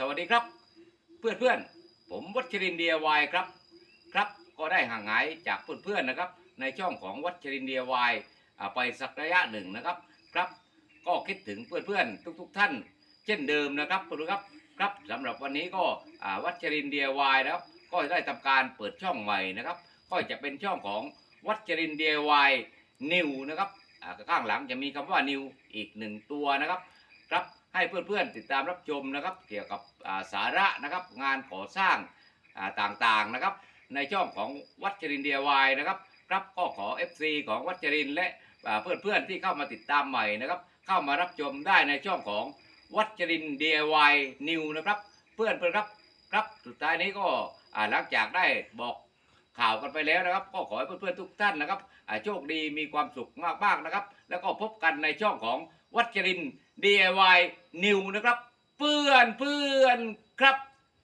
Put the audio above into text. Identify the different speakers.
Speaker 1: สวัสดีครับ เพื่อนเพื่อนผมวัชรินเดียวายครับครับ ก็ได้ห่างหายจากเพื่อนเพื่อนนะครับ ในช่องของวัชรินเดียวายอ่าไปสักระยะหนึ่งนะครับครับ ก็คิดถึงเพื่อนเพื่อนทุกๆท่าน เช่นเดิมนะครับเพื่อนครับครับสำหรับวันนี้ก็วัชรินเดียวายนะครับ ก็ได้ทำการเปิดช่องใหม่นะครับ ก็จะเป็นช่องของวัชรินเดียวายนิวนะครับอ่าข้างหลังจะมีคำว่านิวอีกหนึ่งตัวนะครับครับให้เพื่อนๆติดตามรับชมนะครับ เกี่ยวกับสาระนะครับ งานก่อสร้างต่างๆนะครับ ในช่องของวัชรินเดียวายนะครับครับก็ขอ FC ของวัชรินและเพื่อนๆที่เข้ามาติดตามใหม่นะครับ เข้ามารับชมได้ในช่องของวัชรินเดียวายนิวนะครับ เพื่อนเพื่อนๆครับครับสุดท้ายนี้ก็หลังจากได้บอกข่าวกันไปแล้วนะครับ ก็ขอให้เพื่อนๆทุกท่านนะครับโชคดีมีความสุขมากๆนะครับ แล้วก็พบกันในช่องของ วัชริน DIY New นะครับ เพื่อนเพื่อนครับ